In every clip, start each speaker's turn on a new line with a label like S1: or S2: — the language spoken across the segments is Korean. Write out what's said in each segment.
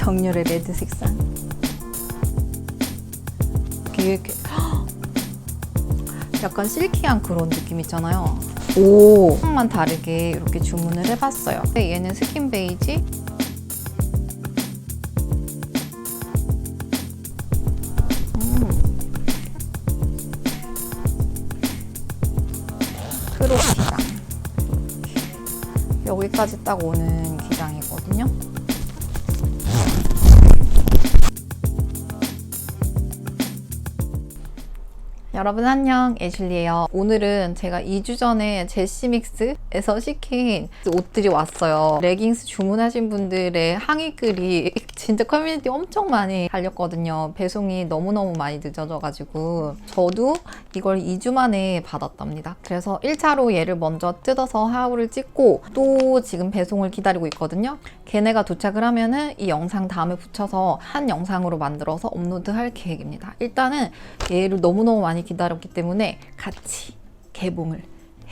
S1: 정렬의 레드 색상. 이게 이렇게 약간 실키한 그런 느낌 있잖아요. 오, 색만 다르게 이렇게 주문을 해봤어요. 근데 얘는 스킨 베이지. 음. 트로 기장. 여기까지 딱 오는 기장이거든요. 여러분 안녕 애슐리예요. 오늘은 제가 2주 전에 제시믹스에서 시킨 옷들이 왔어요. 레깅스 주문하신 분들의 항의 글이 진짜 커뮤니티 엄청 많이 달렸거든요. 배송이 너무너무 많이 늦어져 가지고. 저도 이걸 2주 만에 받았답니다. 그래서 1차로 얘를 먼저 뜯어서 하울을 찍고 또 지금 배송을 기다리고 있거든요. 걔네가 도착을 하면은 이 영상 다음에 붙여서 한 영상으로 만들어서 업로드할 계획입니다. 일단은 얘를 너무너무 많이 기다렸기 때문에 같이 개봉을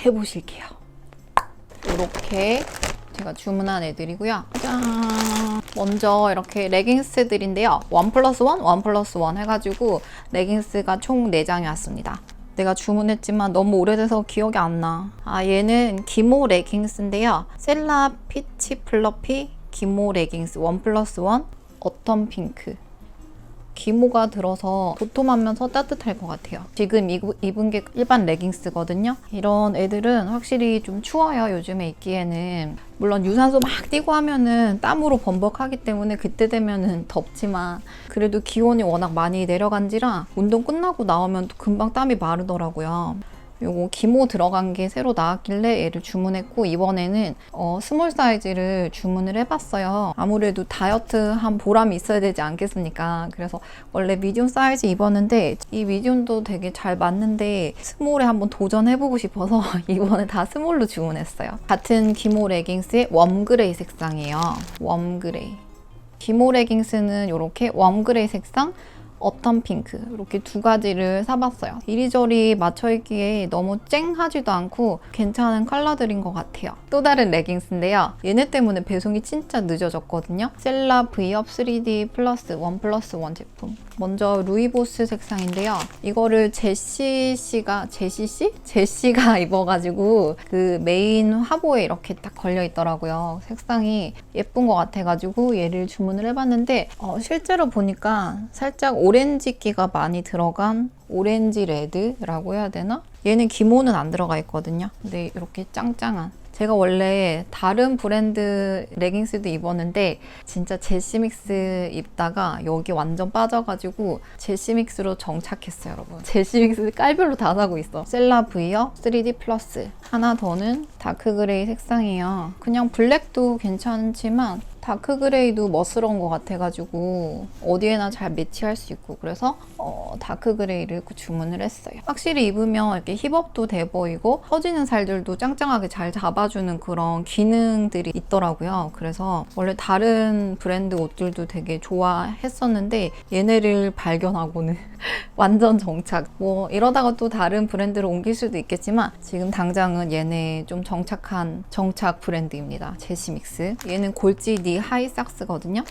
S1: 해보실게요. 이렇게 제가 주문한 애들이고요. 짠! 먼저 이렇게 레깅스들인데요. 원 플러스 원, 원 플러스 원 해가지고 레깅스가 총 4장이 왔습니다. 내가 주문했지만 너무 오래돼서 기억이 안 나. 아, 얘는 기모 레깅스인데요. 셀라 피치 플러피 기모 레깅스 원 플러스 원 어텀 핑크. 기모가 들어서 도톰하면서 따뜻할 것 같아요. 지금 입은 게 일반 레깅스거든요. 이런 애들은 확실히 좀 추워요. 요즘에 입기에는. 물론 유산소 막 뛰고 하면은 땀으로 범벅하기 때문에 그때 되면은 덥지만 그래도 기온이 워낙 많이 내려간지라 운동 끝나고 나오면 또 금방 땀이 마르더라고요. 요거 기모 들어간 게 새로 나왔길래 얘를 주문했고 이번에는 어, 스몰 사이즈를 주문을 해봤어요. 아무래도 다이어트 한 보람이 있어야 되지 않겠습니까? 그래서 원래 미디움 사이즈 입었는데 이 미디움도 되게 잘 맞는데 스몰에 한번 도전해보고 싶어서 이번에 다 스몰로 주문했어요. 같은 기모 레깅스의 웜그레이 색상이에요. 웜그레이. 기모 레깅스는 이렇게 웜그레이 색상 어텀 핑크 이렇게 두 가지를 사봤어요. 이리저리 맞춰입기에 너무 쨍하지도 않고 괜찮은 컬러들인 것 같아요. 또 다른 레깅스인데요. 얘네 때문에 배송이 진짜 늦어졌거든요. 셀라 V업 3D 플러스 1 플러스 1 제품. 먼저 루이보스 색상인데요. 이거를 제시 씨가 제시 씨? 제시가 입어가지고 그 메인 화보에 이렇게 딱 걸려 있더라고요. 색상이 예쁜 것 같아가지고 얘를 주문을 해봤는데 어, 실제로 보니까 살짝 오렌지기가 많이 들어간 오렌지 레드라고 해야 되나? 얘는 기모는 안 들어가 있거든요. 근데 이렇게 짱짱한. 제가 원래 다른 브랜드 레깅스도 입었는데 진짜 제시믹스 입다가 여기 완전 빠져가지고 제시믹스로 정착했어요 여러분. 제시믹스 깔별로 다 사고 있어. 셀라 V어 3D 플러스. 하나 더는 다크 그레이 색상이에요. 그냥 블랙도 괜찮지만 다크 그레이도 멋스러운 것 같아가지고 어디에나 잘 매치할 수 있고 그래서 어, 다크 그레이를 주문을 했어요. 확실히 입으면 이렇게 힙업도 돼 보이고 터지는 살들도 짱짱하게 잘 잡아주는 그런 기능들이 있더라고요. 그래서 원래 다른 브랜드 옷들도 되게 좋아했었는데 얘네를 발견하고는 완전 정착. 뭐 이러다가 또 다른 브랜드로 옮길 수도 있겠지만 지금 당장은 얘네 좀 정착한 정착 브랜드입니다. 제시믹스. 얘는 골지 니 하이삭스거든요.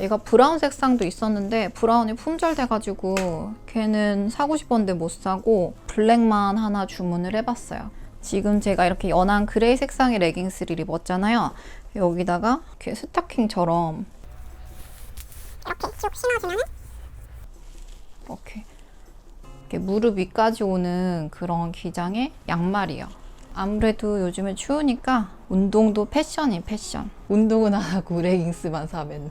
S1: 얘가 브라운 색상도 있었는데 브라운이 품절돼가지고 걔는 사고 싶었는데 못 사고 블랙만 하나 주문을 해봤어요. 지금 제가 이렇게 연한 그레이 색상의 레깅스를 입었잖아요. 여기다가 이렇게 스타킹처럼
S2: 이렇게 쭉 신어주면은
S1: 이렇게, 이렇게 무릎 위까지 오는 그런 기장의 양말이에요. 아무래도 요즘에 추우니까 운동도 패션이 패션. 운동은 안 하고 레깅스만 사 맨날.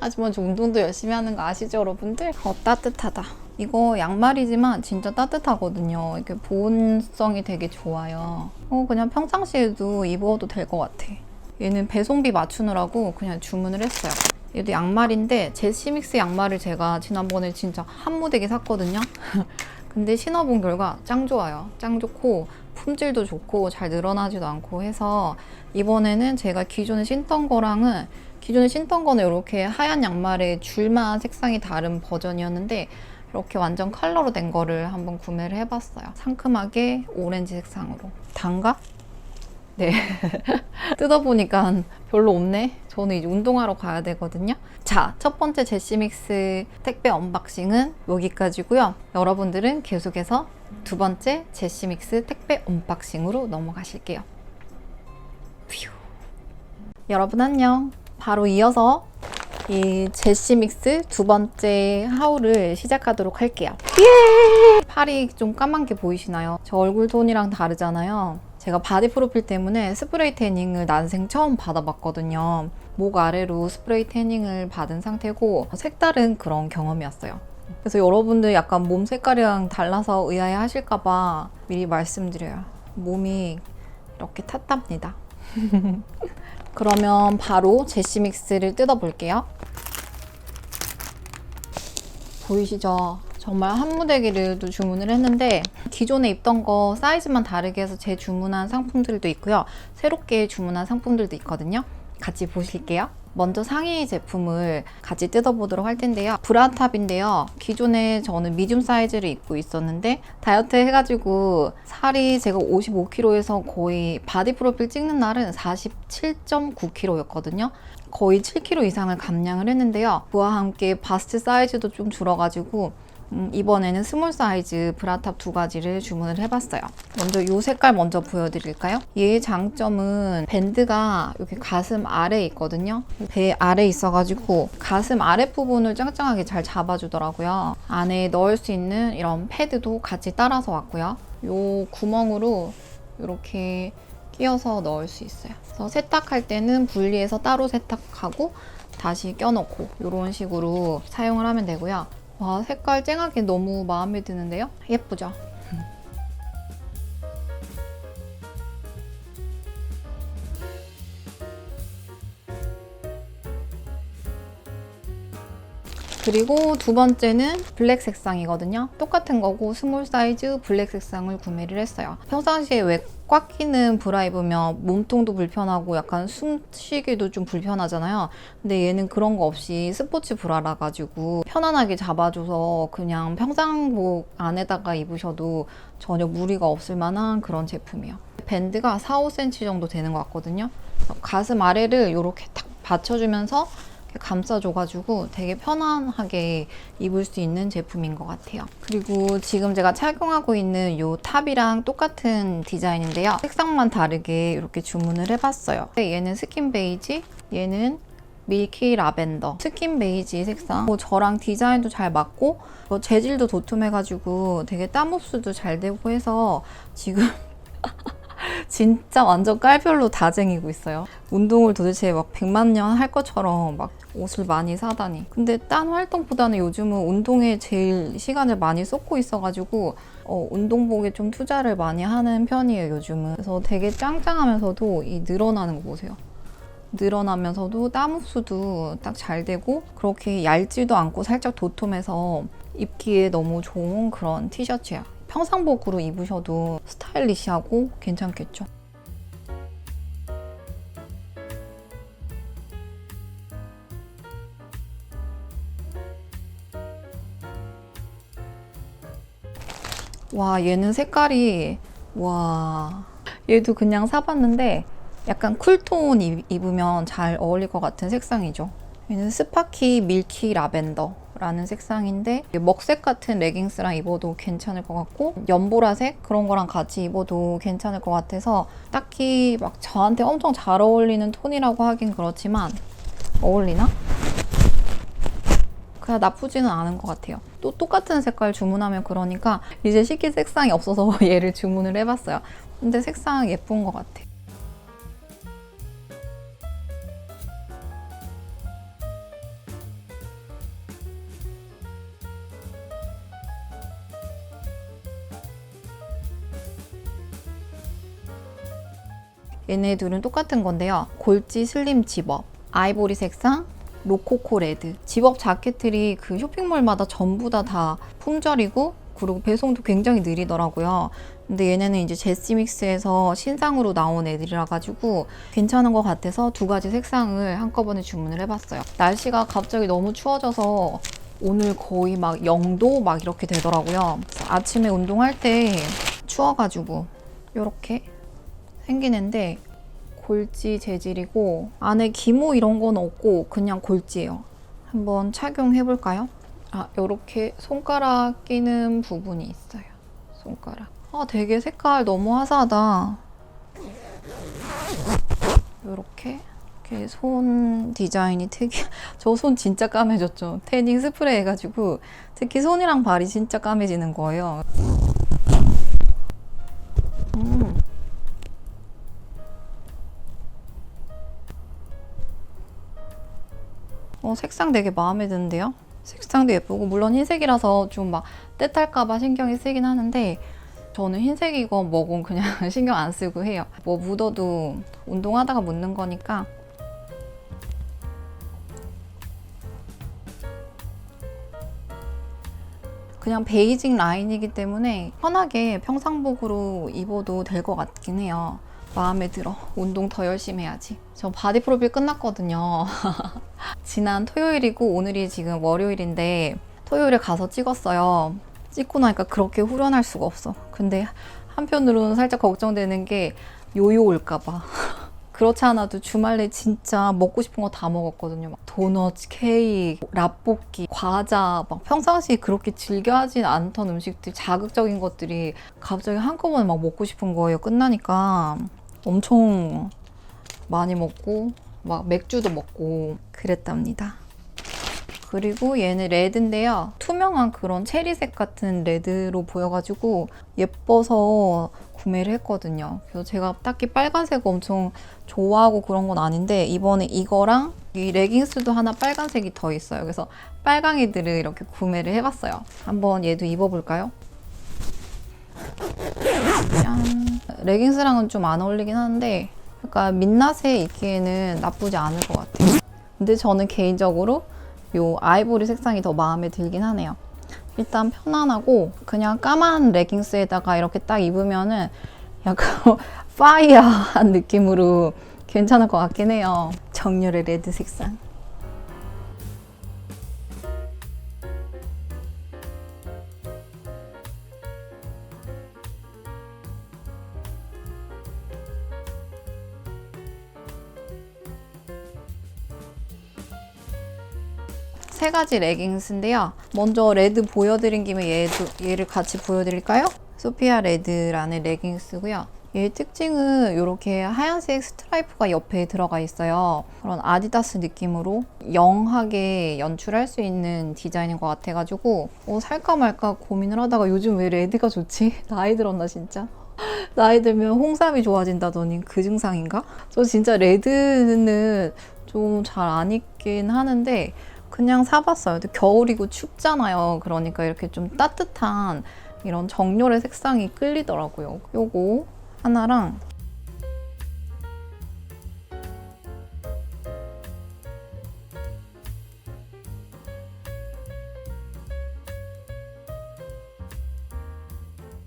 S1: 하지만 저 운동도 열심히 하는 거 아시죠, 여러분들? 어, 따뜻하다. 이거 양말이지만 진짜 따뜻하거든요. 이게 보온성이 되게 좋아요. 어, 그냥 평상시에도 입어도 될 것 같아. 얘는 배송비 맞추느라고 그냥 주문을 했어요. 얘도 양말인데 제 시믹스 양말을 제가 지난번에 진짜 한 무대기 샀거든요. 근데 신어본 결과 짱 좋아요. 짱 좋고 품질도 좋고 잘 늘어나지도 않고 해서 이번에는 제가 기존에 신던 거랑은 기존에 신던 거는 이렇게 하얀 양말에 줄만 색상이 다른 버전이었는데 이렇게 완전 컬러로 된 거를 한번 구매를 해봤어요. 상큼하게 오렌지 색상으로. 단가? 네. 뜯어보니까 별로 없네. 저는 이제 운동하러 가야 되거든요. 자, 첫 번째 제시믹스 택배 언박싱은 여기까지고요. 여러분들은 계속해서 두 번째 제시믹스 택배 언박싱으로 넘어가실게요. 퓨. 여러분 안녕. 바로 이어서 이 제시믹스 두 번째 하울을 시작하도록 할게요. 예! 팔이 좀 까만 게 보이시나요? 저 얼굴 톤이랑 다르잖아요. 제가 바디 프로필 때문에 스프레이 태닝을 난생 처음 받아봤거든요. 목 아래로 스프레이 태닝을 받은 상태고 색다른 그런 경험이었어요. 그래서 여러분들 약간 몸 색깔이랑 달라서 의아해 하실까봐 미리 말씀드려요. 몸이 이렇게 탔답니다. 그러면 바로 제시 믹스를 뜯어볼게요. 보이시죠? 정말 한 무대기를 또 주문을 했는데 기존에 입던 거 사이즈만 다르게 해서 재주문한 상품들도 있고요. 새롭게 주문한 상품들도 있거든요. 같이 보실게요. 먼저 상의 제품을 같이 뜯어보도록 할 텐데요. 브라탑인데요. 기존에 저는 미디움 사이즈를 입고 있었는데 다이어트 해가지고 살이 제가 55kg에서 거의 바디 프로필 찍는 날은 47.9kg였거든요. 거의 7kg 이상을 감량을 했는데요. 그와 함께 바스트 사이즈도 좀 줄어가지고 음, 이번에는 스몰 사이즈 브라탑 두 가지를 주문을 해봤어요. 먼저 이 색깔 먼저 보여드릴까요? 얘의 장점은 밴드가 여기 가슴 아래에 있거든요. 배 아래에 있어가지고 가슴 아래 부분을 짱짱하게 잘 잡아주더라고요. 안에 넣을 수 있는 이런 패드도 같이 따라서 왔고요. 이 구멍으로 이렇게 끼워서 넣을 수 있어요. 그래서 세탁할 때는 분리해서 따로 세탁하고 다시 껴놓고 이런 식으로 사용을 하면 되고요. 와 색깔 쨍하게 너무 마음에 드는데요? 예쁘죠? 그리고 두 번째는 블랙 색상이거든요. 똑같은 거고 스몰 사이즈 블랙 색상을 구매를 했어요. 평상시에 왜 꽉 끼는 브라 입으면 몸통도 불편하고 약간 숨 쉬기도 좀 불편하잖아요. 근데 얘는 그런 거 없이 스포츠 브라라 가지고 편안하게 잡아줘서 그냥 평상복 안에다가 입으셔도 전혀 무리가 없을 만한 그런 제품이에요. 밴드가 4, 5cm 정도 되는 것 같거든요. 가슴 아래를 이렇게 탁 받쳐주면서 감싸줘가지고 되게 편안하게 입을 수 있는 제품인 것 같아요. 그리고 지금 제가 착용하고 있는 이 탑이랑 똑같은 디자인인데요. 색상만 다르게 이렇게 주문을 해봤어요. 얘는 스킨 베이지, 얘는 밀키 라벤더 스킨 베이지 색상 뭐 저랑 디자인도 잘 맞고 뭐 재질도 도톰해가지고 되게 땀 흡수도 잘 되고 해서 지금 진짜 완전 깔별로 다 쟁이고 있어요. 운동을 도대체 막 100만 년 할 것처럼 막 옷을 많이 사다니. 근데 딴 활동보다는 요즘은 운동에 제일 시간을 많이 쏟고 있어가지고 어, 운동복에 좀 투자를 많이 하는 편이에요, 요즘은. 그래서 되게 짱짱하면서도 이 늘어나는 거 보세요. 늘어나면서도 땀 흡수도 딱 잘 되고 그렇게 얇지도 않고 살짝 도톰해서 입기에 너무 좋은 그런 티셔츠야. 평상복으로 입으셔도 스타일리시하고 괜찮겠죠. 와, 얘는 색깔이 와. 얘도 그냥 사봤는데 약간 쿨톤 입- 입으면 잘 어울릴 것 같은 색상이죠. 얘는 스파키 밀키 라벤더 라는 색상인데 먹색 같은 레깅스랑 입어도 괜찮을 것 같고 연보라색 그런 거랑 같이 입어도 괜찮을 것 같아서 딱히 막 저한테 엄청 잘 어울리는 톤이라고 하긴 그렇지만 어울리나? 그냥 나쁘지는 않은 것 같아요. 또 똑같은 색깔 주문하면 그러니까 이제 시킬 색상이 없어서 얘를 주문을 해봤어요. 근데 색상 예쁜 것 같아. 얘네 둘은 똑같은 건데요. 골지 슬림 집업, 아이보리 색상, 로코코 레드. 집업 자켓들이 그 쇼핑몰마다 전부 다 다 품절이고 그리고 배송도 굉장히 느리더라고요. 근데 얘네는 이제 제시믹스에서 신상으로 나온 애들이라 가지고 괜찮은 것 같아서 두 가지 색상을 한꺼번에 주문을 해봤어요. 날씨가 갑자기 너무 추워져서 오늘 거의 막 0도 막 이렇게 되더라고요. 아침에 운동할 때 추워가지고 이렇게 생기는데 골지 재질이고 안에 기모 이런 건 없고 그냥 골지예요. 한번 착용해 볼까요? 아, 요렇게 손가락 끼는 부분이 있어요. 손가락. 아, 되게 색깔 너무 화사하다. 요렇게 이렇게 손 디자인이 특이. 저 손 진짜 까매졌죠. 태닝 스프레이 해가지고 특히 손이랑 발이 진짜 까매지는 거예요. 음. 어, 색상 되게 마음에 드는데요? 색상도 예쁘고 물론 흰색이라서 좀 막 때탈까봐 신경이 쓰긴 하는데 저는 흰색이건 뭐건 그냥 신경 안 쓰고 해요. 뭐 묻어도 운동하다가 묻는 거니까 그냥 베이직 라인이기 때문에 편하게 평상복으로 입어도 될 것 같긴 해요. 마음에 들어. 운동 더 열심히 해야지. 저 바디 프로필 끝났거든요. 지난 토요일이고 오늘이 지금 월요일인데 토요일에 가서 찍었어요. 찍고 나니까 그렇게 후련할 수가 없어. 근데 한편으로는 살짝 걱정되는 게 요요 올까봐. 그렇지 않아도 주말에 진짜 먹고 싶은 거 다 먹었거든요. 막 도넛, 케이크, 라볶이, 과자, 막 평상시에 그렇게 즐겨 하진 않던 음식들, 자극적인 것들이 갑자기 한꺼번에 막 먹고 싶은 거예요. 끝나니까 엄청 많이 먹고 막 맥주도 먹고 그랬답니다. 그리고 얘는 레드인데요. 투명한 그런 체리색 같은 레드로 보여가지고 예뻐서 구매를 했거든요. 그래서 제가 딱히 빨간색 엄청 좋아하고 그런 건 아닌데 이번에 이거랑 이 레깅스도 하나 빨간색이 더 있어요. 그래서 빨강이들을 이렇게 구매를 해봤어요. 한번 얘도 입어볼까요? 짠. 레깅스랑은 좀 안 어울리긴 하는데 약간 민낯에 입기에는 나쁘지 않을 것 같아요. 근데 저는 개인적으로 요 아이보리 색상이 더 마음에 들긴 하네요. 일단 편안하고 그냥 까만 레깅스에다가 이렇게 딱 입으면은 약간 파이어한 느낌으로 괜찮을 것 같긴 해요. 정렬의 레드 색상. 가지 레깅스인데요. 먼저 레드 보여드린 김에 얘도, 얘를 같이 보여드릴까요? 소피아 레드라는 레깅스고요. 얘의 특징은 이렇게 하얀색 스트라이프가 옆에 들어가 있어요. 그런 아디다스 느낌으로 영하게 연출할 수 있는 디자인인 것 같아가지고 어, 살까 말까 고민을 하다가 요즘 왜 레드가 좋지? 나이 들었나 진짜? 나이 들면 홍삼이 좋아진다더니 그 증상인가? 저 진짜 레드는 좀 잘 안 입긴 하는데 그냥 사봤어요. 근데 겨울이고 춥잖아요. 그러니까 이렇게 좀 따뜻한 이런 정렬의 색상이 끌리더라고요. 요거 하나랑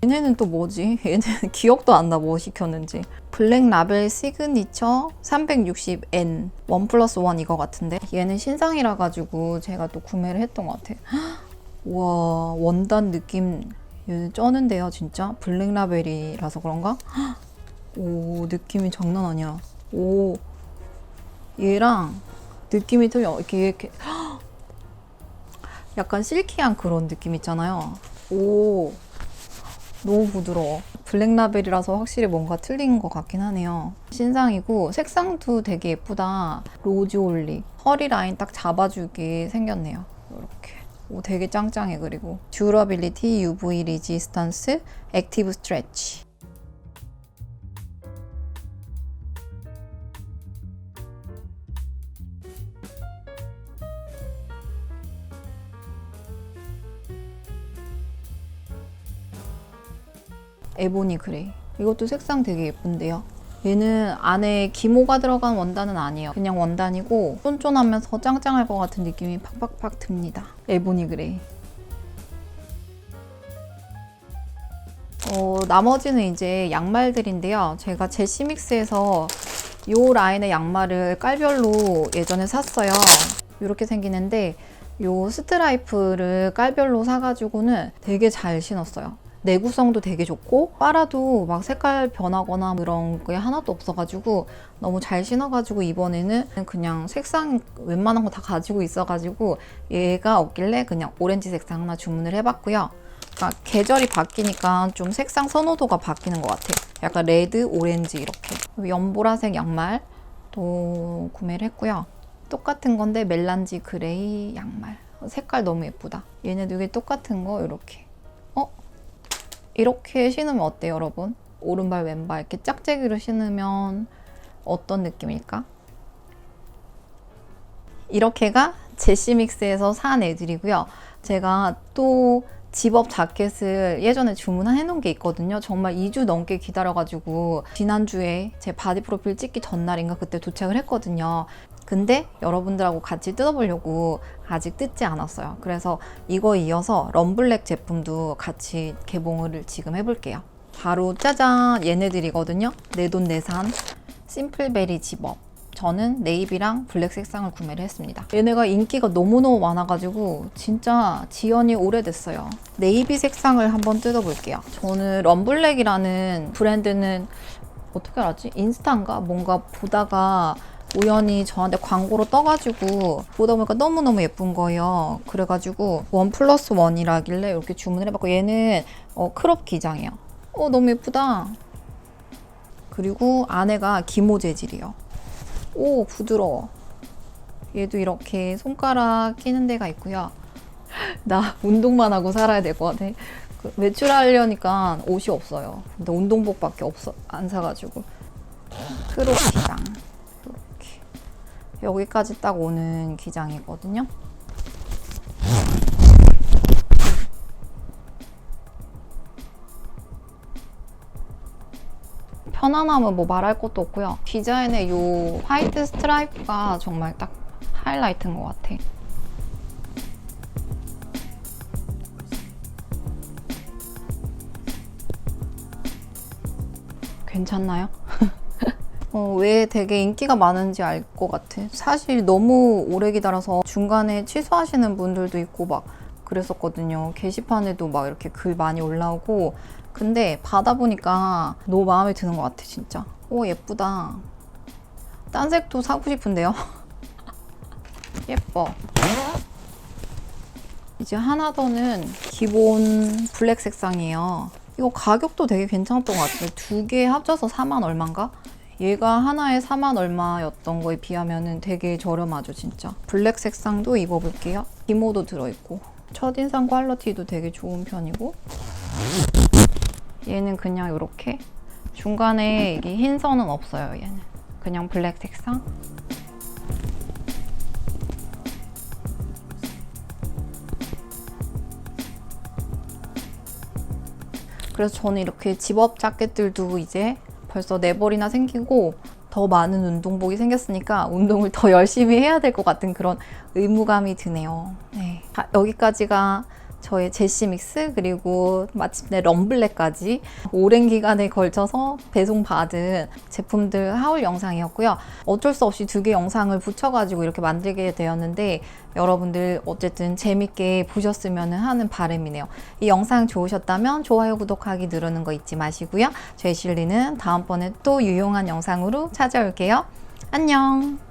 S1: 얘네는 또 뭐지? 얘는 기억도 안 나 뭐 시켰는지. 블랙 라벨 시그니처 360N 원 플러스 원 이거 같은데 얘는 신상이라 가지고 제가 또 구매를 했던 것 같아요. 와 원단 느낌 얘는 쩌는데요 진짜 블랙 라벨이라서 그런가? 오 느낌이 장난 아니야. 오 얘랑 느낌이 틀려 이렇게 이렇게 약간 실키한 그런 느낌 있잖아요. 오 너무 부드러워. 블랙라벨이라서 확실히 뭔가 틀린 것 같긴 하네요. 신상이고 색상도 되게 예쁘다. 로즈 올리. 허리 라인 딱 잡아주게 생겼네요. 이렇게. 오, 되게 짱짱해 그리고. 듀러빌리티, UV 리지스턴스, 액티브 스트레치. 에보니 그레이. 이것도 색상 되게 예쁜데요. 얘는 안에 기모가 들어간 원단은 아니에요. 그냥 원단이고 쫀쫀하면서 짱짱할 것 같은 느낌이 팍팍팍 듭니다. 에보니 그레이. 어, 나머지는 이제 양말들인데요. 제가 제시믹스에서 이 라인의 양말을 깔별로 예전에 샀어요. 이렇게 생기는데 이 스트라이프를 깔별로 사가지고는 되게 잘 신었어요. 내구성도 되게 좋고 빨아도 막 색깔 변하거나 그런 게 하나도 없어가지고 너무 잘 신어가지고 이번에는 그냥 색상 웬만한 거 다 가지고 있어가지고 얘가 없길래 그냥 오렌지 색상 하나 주문을 해봤고요. 그러니까 계절이 바뀌니까 좀 색상 선호도가 바뀌는 것 같아요. 약간 레드, 오렌지 이렇게. 연보라색 양말 또 구매를 했고요. 똑같은 건데 멜란지 그레이 양말. 색깔 너무 예쁘다. 얘네도 이게 똑같은 거 이렇게. 어? 이렇게 신으면 어때요, 여러분? 오른발, 왼발 이렇게 짝재기로 신으면 어떤 느낌일까? 이렇게가 제시믹스에서 산 애들이고요. 제가 또 집업 자켓을 예전에 주문해 놓은 게 있거든요. 정말 2주 넘게 기다려가지고 지난주에 제 바디 프로필 찍기 전날인가 그때 도착을 했거든요. 근데 여러분들하고 같이 뜯어보려고 아직 뜯지 않았어요. 그래서 이거 이어서 럼블랙 제품도 같이 개봉을 지금 해볼게요. 바로 짜잔 얘네들이거든요. 내돈내산 심플베리 집업. 저는 네이비랑 블랙 색상을 구매를 했습니다. 얘네가 인기가 너무너무 많아가지고 진짜 지연이 오래됐어요. 네이비 색상을 한번 뜯어볼게요. 저는 럼블랙이라는 브랜드는 어떻게 알았지? 인스타인가? 뭔가 보다가 우연히 저한테 광고로 떠가지고 보다 보니까 너무너무 예쁜 거예요. 그래가지고 원 플러스 원이라길래 이렇게 주문을 해봤고 얘는 어, 크롭 기장이에요. 어 너무 예쁘다. 그리고 안에가 기모 재질이요. 오 부드러워. 얘도 이렇게 손가락 끼는 데가 있고요. 나 운동만 하고 살아야 될 것 같아. 그 외출하려니까 옷이 없어요. 근데 운동복밖에 없어 안 사가지고 크롭 기장 여기까지 딱 오는 기장이거든요. 편안함은 뭐 말할 것도 없고요. 디자인의 요 화이트 스트라이프가 정말 딱 하이라이트인 것 같아. 괜찮나요? 어, 왜 되게 인기가 많은지 알 것 같아. 사실 너무 오래 기다려서 중간에 취소하시는 분들도 있고 막 그랬었거든요. 게시판에도 막 이렇게 글 많이 올라오고. 근데 받아보니까 너무 마음에 드는 것 같아, 진짜. 오, 예쁘다. 딴 색도 사고 싶은데요. 예뻐. 이제 하나 더는 기본 블랙 색상이에요. 이거 가격도 되게 괜찮았던 것 같아요. 두 개 합쳐서 4만 얼마인가? 얘가 하나에 4만 얼마였던 거에 비하면 되게 저렴하죠, 진짜. 블랙 색상도 입어볼게요. 기모도 들어있고. 첫인상 퀄리티도 되게 좋은 편이고. 얘는 그냥 이렇게. 중간에 이게 흰 선은 없어요, 얘는. 그냥 블랙 색상. 그래서 저는 이렇게 집업 자켓들도 이제 벌써 네 벌이나 생기고 더 많은 운동복이 생겼으니까 운동을 더 열심히 해야 될 것 같은 그런 의무감이 드네요. 네. 자, 여기까지가 저의 제시믹스 그리고 마침내 럼블랙까지 오랜 기간에 걸쳐서 배송받은 제품들 하울 영상이었고요. 어쩔 수 없이 두 개 영상을 붙여가지고 이렇게 만들게 되었는데 여러분들 어쨌든 재밌게 보셨으면 하는 바람이네요. 이 영상 좋으셨다면 좋아요, 구독하기 누르는 거 잊지 마시고요. 저희 실리는 다음번에 또 유용한 영상으로 찾아올게요. 안녕!